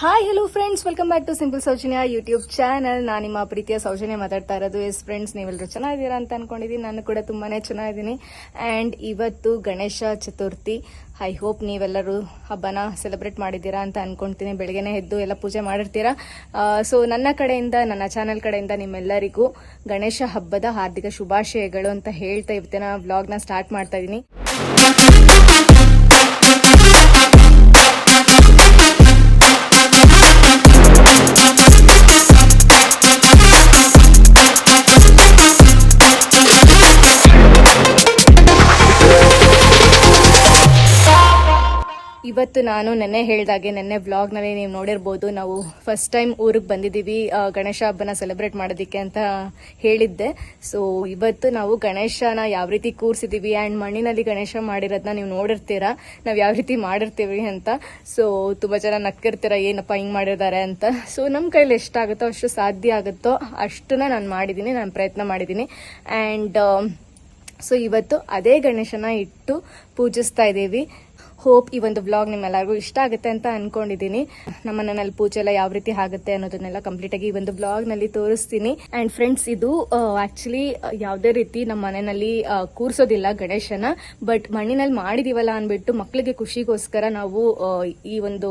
Hi hello friends welcome back to simple Soujanya YouTube channel ನಾನು ನಿಮ್ಮ ಪ್ರೀತಿಯ ಸೌಜನ್ಯ ಮಾತಾಡ್ತಾ ಇರೋದು. ಎಸ್ ಫ್ರೆಂಡ್ಸ್ ನೀವೆಲ್ಲರೂ ಚೆನ್ನಾಗಿದ್ದೀರಾ ಅಂತ ಅನ್ಕೊಂಡಿದ್ದೀನಿ. ನಾನು ಕೂಡ ತುಂಬಾನೇ ಚೆನ್ನಾಗಿದ್ದೀನಿ. ಆ್ಯಂಡ್ ಇವತ್ತು ಗಣೇಶ ಚತುರ್ಥಿ. ಐ ಹೋಪ್ ನೀವೆಲ್ಲರೂ ಹಬ್ಬನ ಸೆಲೆಬ್ರೇಟ್ ಮಾಡಿದ್ದೀರಾ ಅಂತ ಅನ್ಕೊಂತೀನಿ. ಬೆಳಗ್ಗೆನೇ ಎದ್ದು ಎಲ್ಲ ಪೂಜೆ ಮಾಡಿರ್ತೀರಾ? ಸೊ ನನ್ನ ಕಡೆಯಿಂದ, ನನ್ನ ಚಾನಲ್ ಕಡೆಯಿಂದ ನಿಮ್ಮೆಲ್ಲರಿಗೂ ಗಣೇಶ ಹಬ್ಬದ ಹಾರ್ದಿಕ ಶುಭಾಶಯಗಳು ಅಂತ ಹೇಳ್ತಾ ಇವತ್ತಿನ ವ್ಲಾಗ್ನ ಸ್ಟಾರ್ಟ್ ಮಾಡ್ತಾ ಇದ್ದೀನಿ ಇವತ್ತು ನಾನು ನೆನ್ನೆ ಹೇಳ್ದಾಗೆ ನೆನ್ನೆ ವ್ಲಾಗ್ನಲ್ಲಿ ನೀವು ನೋಡಿರ್ಬೋದು ನಾವು ಫಸ್ಟ್ ಟೈಮ್ ಊರಿಗೆ ಬಂದಿದ್ದೀವಿ ಗಣೇಶ ಹಬ್ಬನ ಸೆಲೆಬ್ರೇಟ್ ಮಾಡೋದಕ್ಕೆ ಅಂತ ಹೇಳಿದ್ದೆ. ಸೊ ಇವತ್ತು ನಾವು ಗಣೇಶನ ಯಾವ ರೀತಿ ಕೂರಿಸಿದ್ದೀವಿ ಆ್ಯಂಡ್ ಮಣ್ಣಿನಲ್ಲಿ ಗಣೇಶ ಮಾಡಿರೋದನ್ನ ನೀವು ನೋಡಿರ್ತೀರಾ, ನಾವು ಯಾವ ರೀತಿ ಮಾಡಿರ್ತೀವಿ ಅಂತ. ಸೊ ತುಂಬ ಜನ ನಕ್ಕಿರ್ತೀರ, ಏನಪ್ಪ ಹಿಂಗೆ ಮಾಡಿದ್ದಾರೆ ಅಂತ. ಸೊ ನಮ್ಮ ಕೈಲಿ ಎಷ್ಟಾಗುತ್ತೋ ಅಷ್ಟು ಸಾಧ್ಯ ಆಗುತ್ತೋ ಅಷ್ಟನ್ನ ನಾನು ಮಾಡಿದ್ದೀನಿ, ನಾನು ಪ್ರಯತ್ನ ಮಾಡಿದ್ದೀನಿ. ಆ್ಯಂಡ್ ಸೊ ಇವತ್ತು ಅದೇ ಗಣೇಶನ ಇಟ್ಟು ಪೂಜಿಸ್ತಾ ಇದ್ದೀವಿ. ಹೋಪ್ ಈ ಒಂದು ವ್ಲಾಗ್ ನಿಮ್ಮೆಲ್ಲರಿಗೂ ಇಷ್ಟ ಆಗುತ್ತೆ ಅಂತ ಅನ್ಕೊಂಡಿದ್ದೀನಿ. ನಮ್ಮ ಮನೆಯಲ್ಲಿ ಪೂಜೆ ಎಲ್ಲ ಯಾವ ರೀತಿ ಆಗುತ್ತೆ ಅನ್ನೋದನ್ನೆಲ್ಲ ಕಂಪ್ಲೀಟ್ ಆಗಿ ಈ ಒಂದು ವ್ಲಾಗ್ನಲ್ಲಿ ತೋರಿಸ್ತೀನಿ. ಅಂಡ್ ಫ್ರೆಂಡ್ಸ್ ಇದು ಆಕ್ಚುಲಿ ಯಾವುದೇ ರೀತಿ ನಮ್ಮ ಮನೆಯಲ್ಲಿ ಕೂರ್ಸೋದಿಲ್ಲ ಗಣೇಶನ ಬಟ್ ಮಣ್ಣಿನಲ್ಲಿ ಮಾಡಿದೀವಲ್ಲ ಅನ್ಬಿಟ್ಟು ಮಕ್ಕಳಿಗೆ ಖುಷಿಗೋಸ್ಕರ ನಾವು ಈ ಒಂದು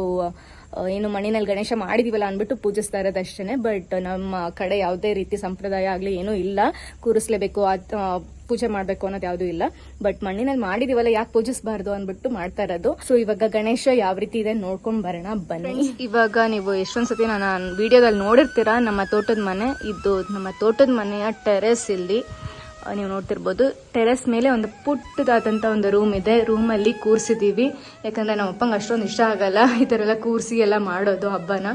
ಏನು ಮಣ್ಣಿನಲ್ಲಿ ಗಣೇಶ ಮಾಡಿದೀವಲ್ಲ ಅಂದ್ಬಿಟ್ಟು ಪೂಜಿಸ್ತಾ ಇರೋದು ಬಟ್ ನಮ್ಮ ಕಡೆ ಯಾವುದೇ ರೀತಿ ಸಂಪ್ರದಾಯ ಆಗಲಿ ಏನೂ ಇಲ್ಲ. ಕೂರಿಸ್ಲೇಬೇಕು. ಪೂಜೆ ಮಾಡಬೇಕು ಅನ್ನೋದು ಯಾವ್ದು ಇಲ್ಲ. ಬಟ್ ಮಣ್ಣಿನಲ್ಲಿ ಮಾಡಿದೀವಲ್ಲ, ಯಾಕೆ ಪೂಜಿಸಬಾರ್ದು ಅಂದ್ಬಿಟ್ಟು ಮಾಡ್ತಾ ಇರೋದು. ಸೊ ಇವಾಗ ಗಣೇಶ ಯಾವ ರೀತಿ ಇದೆ ನೋಡ್ಕೊಂಡ್ ಬರೋಣ, ಬನ್ನಿ. ಇವಾಗ ನೀವು ಎಷ್ಟೊಂದ್ಸತಿ ನಾನು ವಿಡಿಯೋದಲ್ಲಿ ನೋಡಿರ್ತೀರಾ, ನಮ್ಮ ತೋಟದ ಮನೆ. ಇದು ನಮ್ಮ ತೋಟದ ಮನೆಯ ಟೆರೆಸ್ ಇಲ್ಲಿ. ನೀವು ನೋಡ್ತಿರ್ಬೋದು. ಟೆರೆಸ್ ಮೇಲೆ ಒಂದು ಪುಟ್ಟದಾದಂಥ ಒಂದು ರೂಮ್ ಇದೆ. ರೂಮಲ್ಲಿ ಕೂರಿಸಿದ್ದೀವಿ ಯಾಕಂದರೆ ನಮ್ಮ ಅಪ್ಪಂಗೆ ಅಷ್ಟೊಂದು ಇಷ್ಟ ಆಗಲ್ಲ. ಈ ಥರ ಎಲ್ಲ ಕೂರಿಸಿ ಎಲ್ಲ ಮಾಡೋದು ಹಬ್ಬನ.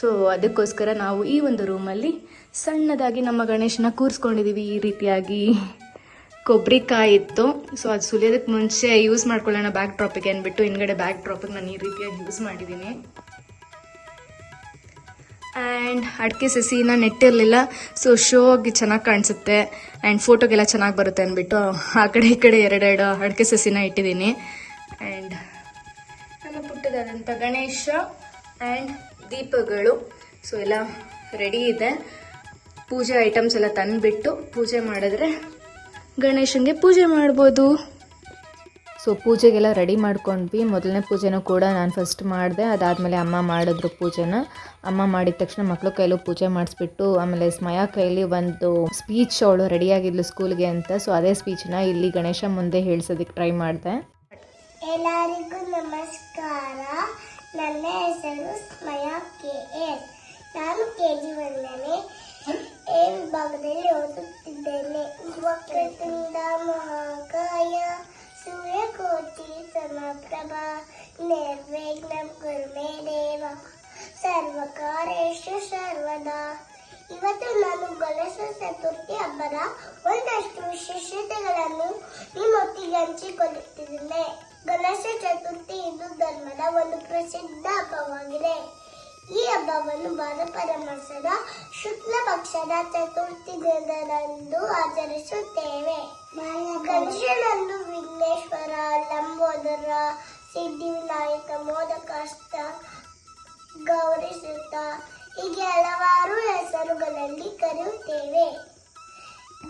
ಸೊ ಅದಕ್ಕೋಸ್ಕರ ನಾವು ಈ ಒಂದು ರೂಮಲ್ಲಿ ಸಣ್ಣದಾಗಿ ನಮ್ಮ ಗಣೇಶನ ಕೂರಿಸ್ಕೊಂಡಿದ್ದೀವಿ ಈ ರೀತಿಯಾಗಿ. ಕೊಬ್ಬರಿಕಾಯಿ ಇತ್ತು ಸೊ ಅದು ಸುಲಿಯೋದಕ್ಕೆ ಮುಂಚೆ ಯೂಸ್ ಮಾಡ್ಕೊಳ್ಳೋಣ ಬ್ಯಾಕ್ ಡ್ರಾಪಿಗೆ ಅಂದ್ಬಿಟ್ಟು, ಹಿಂದ್ಗಡೆ ಬ್ಯಾಕ್ ಡ್ರಾಪಿಗೆ ನಾನು ಈ ರೀತಿಯಾಗಿ ಯೂಸ್ ಮಾಡಿದ್ದೀನಿ. ಆ್ಯಂಡ್ ಅಡಿಕೆ ಸಸಿನ ನೆಟ್ಟಿರಲಿಲ್ಲ. ಸೊ ಶೋ ಆಗಿ ಚೆನ್ನಾಗಿ ಕಾಣಿಸುತ್ತೆ. ಆ್ಯಂಡ್ ಫೋಟೋಗೆಲ್ಲ ಚೆನ್ನಾಗಿ ಬರುತ್ತೆ ಅಂದ್ಬಿಟ್ಟು, ಆ ಕಡೆ ಈ ಕಡೆ ಎರಡೆರಡು ಅಡಿಕೆ ಸಸಿನ ಇಟ್ಟಿದ್ದೀನಿ. ಆ್ಯಂಡ್ ನನ್ನ ಪುಟ್ಟದಾದಂಥ ಗಣೇಶ ಆ್ಯಂಡ್ ದೀಪಗಳು. ಸೊ ಎಲ್ಲ ರೆಡಿ ಇದೆ. ಪೂಜೆ ಐಟಮ್ಸ್ ಎಲ್ಲ ತಂದುಬಿಟ್ಟು ಪೂಜೆ ಮಾಡಿದ್ರೆ ಗಣೇಶನಿಗೆ ಪೂಜೆ ಮಾಡ್ಬೋದು. ಸೊ ಪೂಜೆಗೆಲ್ಲ ರೆಡಿ ಮಾಡ್ಕೊಂಡ್ವಿ. ಮೊದಲನೇ ಪೂಜೆನೂ ಕೂಡ ನಾನು ಫಸ್ಟ್ ಮಾಡಿದೆ. ಅದಾದಮೇಲೆ ಅಮ್ಮ ಮಾಡಿದ್ರು ಪೂಜೆನ. ಅಮ್ಮ ಮಾಡಿದ ತಕ್ಷಣ ಮಕ್ಕಳು ಕೈಲೂ ಪೂಜೆ ಮಾಡಿಸ್ಬಿಟ್ಟು ಆಮೇಲೆ ಸ್ಮಯ ಕೈಲಿ ಒಂದು ಸ್ಪೀಚ್ ಅವಳು ರೆಡಿಯಾಗಿದ್ಲು ಸ್ಕೂಲ್ಗೆ ಅಂತ. ಸೊ ಅದೇ ಸ್ಪೀಚ್ನ ಇಲ್ಲಿ ಗಣೇಶ ಮುಂದೆ ಹೇಳ್ಸೋದಕ್ಕೆ ಟ್ರೈ ಮಾಡಿದೆ. ಎಲ್ಲರಿಗೂ ನಮಸ್ಕಾರ. ನನ್ನ ಹೆಸರು ಸ್ಮಯ ಕೆ ಎಸ್. ನಾನು ಕೆ ಜಿ ಒಂದನೇ ವಿಭಾಗದಲ್ಲಿ ಓದುತ್ತಿದ್ದೇನೆ. ವಕ್ರತುಂಡ ಮಹಾಕಾಯ, ಸೂರ್ಯಕೋಟಿ, ಸಮಪ್ರಭಾ, ನಿರ್ವಿಘ್ನ ಕುರು ಮೇ ದೇವ ಸರ್ವಕಾರೇಶು, ಸರ್ವದಾ. ಇವತ್ತು ನಾನು ಗಣೇಶ ಚತುರ್ಥಿ ಹಬ್ಬದ ಒಂದಷ್ಟು ವಿಶೇಷತೆಗಳನ್ನು ನಿಮ್ಮೊಟ್ಟಿಗೆ ಹಂಚಿಕೊಳ್ಳುತ್ತಿದ್ದೇನೆ ಗಣೇಶ ಚತುರ್ಥಿ ಹಿಂದೂ ಧರ್ಮದ ಒಂದು ಪ್ರಸಿದ್ಧ ಹಬ್ಬವಾಗಿದೆ. ಈ ಹಬ್ಬವನ್ನು ಭಾದ್ರಪದ ಮಾಸದ ಶುಕ್ಲ ಪಕ್ಷದ ಚತುರ್ಥಿ ದಿನದಂದು ಆಚರಿಸುತ್ತೇವೆ. ಗಣೇಶನನ್ನು ವಿಘ್ನೇಶ್ವರ, ಲಂಬೋದರ ಸಿದ್ಧಿವಿನಾಯಕ ಮೋದಕಾಷ್ಟ ಗೌರಿಸುತ್ತ ಹೀಗೆ ಹಲವಾರು ಹೆಸರುಗಳಲ್ಲಿ ಕರೆಯುತ್ತೇವೆ.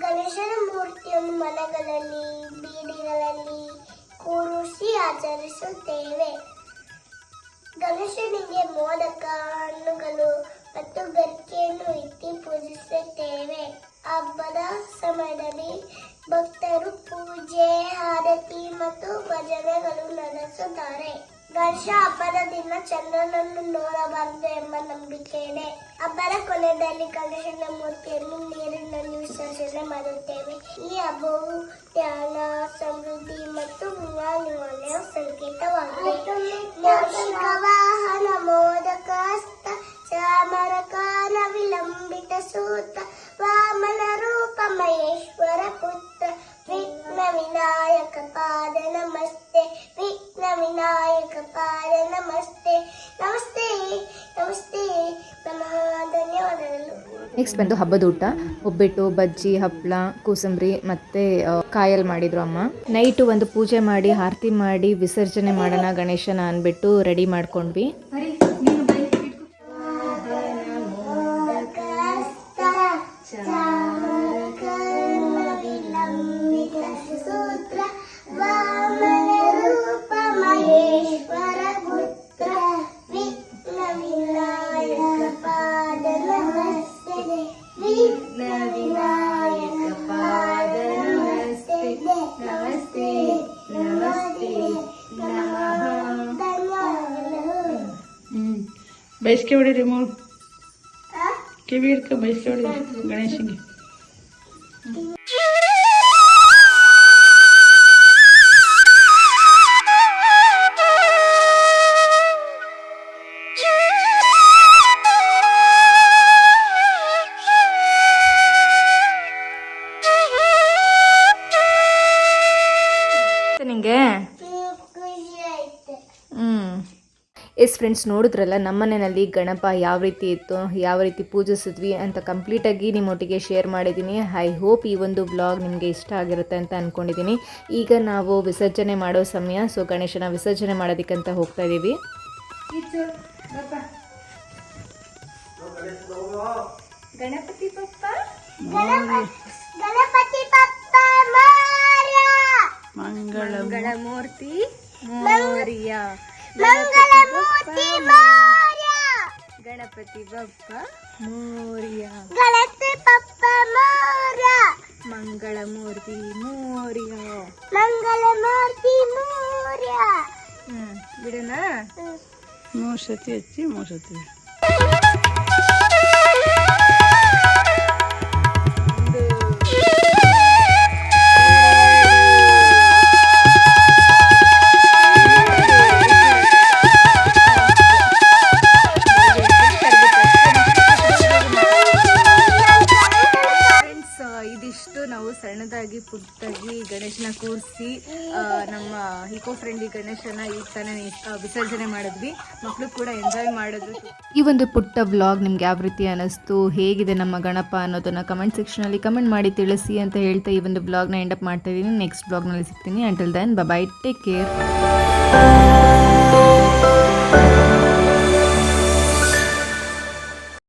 ಗಣೇಶನ ಮೂರ್ತಿಯನ್ನು ಮನೆಗಳಲ್ಲಿ ಬೀಡಿಗಳಲ್ಲಿ ಕೂರಿಸಿ ಆಚರಿಸುತ್ತೇವೆ. ಗಣೇಶನಿಗೆ ಮೋದಕ ಹಣ್ಣುಗಳು ಮತ್ತು ಗರಿಕೆಯನ್ನು ಇಟ್ಟು ಪೂಜಿಸುತ್ತೇವೆ. ಹಬ್ಬದ ಸಮಯದಲ್ಲಿ ಭಕ್ತರು ಪೂಜೆ, ಆರತಿ ಮತ್ತು ಭಜನೆಗಳು ನಡೆಸುತ್ತಾರೆ. ಗಣೇಶ ಹಬ್ಬದ ದಿನ ಚಂದ್ರನನ್ನು ನೋಡಬಾರದು ಎಂಬ ನಂಬಿಕೆ ಇದೆ ಹಬ್ಬದ ಕೊನೆಯಲ್ಲಿ ಗಣೇಶನ ಮೂರ್ತಿಯನ್ನು ನೀರಿನಲ್ಲಿ ವಿಸರ್ಜನೆ ಮಾಡುತ್ತೇವೆ. ಈ ಹಬ್ಬವು ಜ್ಞಾನ, ಸಮೃದ್ಧಿ ಮತ್ತು ಜ್ಞಾನಿವನೆಯ ಸಂಕೇತವಾಗಿದೆ. ಮೋದಕ ಚಾಮರಕಾನ ವಿಲಂಬಿತ ಸೂತ, ವಾಮನ ರೂಪ, ಮಹೇಶ್ವರ ಪುತ್ರ, ವಿಘ್ನ ವಿನಾಯಕ ಪಾದ ನಮಸ್ತೆ, ವಿಘ್ನ ವಿನಾಯಕ ಪಾದ ನಮಸ್ತೆ. ನೆಕ್ಸ್ಟ್ ಬಂದು ಹಬ್ಬದ ಊಟ. ಒಬ್ಬಿಟ್ಟು ಬಜ್ಜಿ ಹಪ್ಪಳ ಕೋಸಂಬರಿ ಮತ್ತೆ ಕಾಯಲ್ ಮಾಡಿದ್ರು ಅಮ್ಮ. ನೈಟು ಒಂದು ಪೂಜೆ ಮಾಡಿ, ಆರತಿ ಮಾಡಿ, ವಿಸರ್ಜನೆ ಮಾಡೋಣ ಗಣೇಶನ ಅಂದ್ಬಿಟ್ಟು ರೆಡಿ ಮಾಡ್ಕೊಂಡ್ವಿ. ಬಯಸ್ಕೆ ಹೊಡಿರಿ ಮೂರು ಕಿವಿ ಹಿಡ್ಕ ಬಯಸ್ಕೆ ಹೊಡಿರಿ ಗಣೇಶನಿಗೆ ನಿಂಗೆ ಎಸ್ ಫ್ರೆಂಡ್ಸ್ ನೋಡಿದ್ರಲ್ಲ ನಮ್ಮನೆಯಲ್ಲಿ ಗಣಪ ಯಾವ ರೀತಿ ಇತ್ತು ಯಾವ ರೀತಿ ಪೂಜಿಸಿದ್ವಿ ಅಂತ ಕಂಪ್ಲೀಟಾಗಿ ನಿಮ್ಮೊಟ್ಟಿಗೆ ಶೇರ್ ಮಾಡಿದ್ದೀನಿ. ಐ ಹೋಪ್ ಈ ಒಂದು ಬ್ಲಾಗ್ ನಿಮಗೆ ಇಷ್ಟ ಆಗಿರುತ್ತೆ ಅಂತ ಅಂದ್ಕೊಂಡಿದ್ದೀನಿ ಈಗ ನಾವು ವಿಸರ್ಜನೆ ಮಾಡೋ ಸಮಯ ಸೊ ಗಣೇಶನ ವಿಸರ್ಜನೆ ಮಾಡೋದಕ್ಕಂತ ಹೋಗ್ತಾ ಇದ್ದೀವಿ ಗಣಪತಿ ಮಂಗಳ ಮೂರ್ತಿ ಮಾರ್ಯ. ಗಣಪತಿ ಬಪ್ಪ ಮೋರ್ಯ. ಗಣಪತಿ ಬಪ್ಪ ಮೋರ್ಯ. ಮಂಗಳ ಮೂರ್ತಿ ಮೋರ್ಯ. ಮಂಗಳ ಮೂರ್ತಿ ಮೋರ್ಯ. ಹ್ಮ್ ಬಿಡೋಣ? ಮೂರು ಸತಿ ಹಚ್ಚಿ ಮೂರು ಸತಿ. ಸಣ್ಣದಾಗಿ, ಪುಟ್ಟಾಗಿ ಗಣೇಶನ ಕೂರಿಸಿ ನಮ್ಮ ಇಕೋ ಫ್ರೆಂಡ್ಲಿ ಗಣೇಶನ ಈಗ ತಾನೇ ವಿಸರ್ಜನೆ ಮಾಡಿದ್ವಿ. ಮಕ್ಕಳು ಕೂಡ ಎಂಜಾಯ್ ಮಾಡಿದ್ರು. ಈ ಒಂದು ಪುಟ್ಟ ವ್ಲಾಗ್ ನಿಮ್ಗೆ ಯಾವ ರೀತಿ ಅನ್ನಿಸ್ತು ಹೇಗಿದೆ ನಮ್ಮ ಗಣಪ ಅನ್ನೋದನ್ನ ಕಮೆಂಟ್ ಸೆಕ್ಷನಲ್ಲಿ ಕಮೆಂಟ್ ಮಾಡಿ ತಿಳಿಸಿ ಅಂತ ಹೇಳ್ತಾ ಈ ಒಂದು ವ್ಲಾಗ್ನ ಎಂಡ್ ಅಪ್ ಮಾಡ್ತಾ ಇದ್ದೀನಿ. ನೆಕ್ಸ್ಟ್ ಬ್ಲಾಗ್ನಲ್ಲಿ ಸಿಗ್ತೀನಿ. Until then bye take care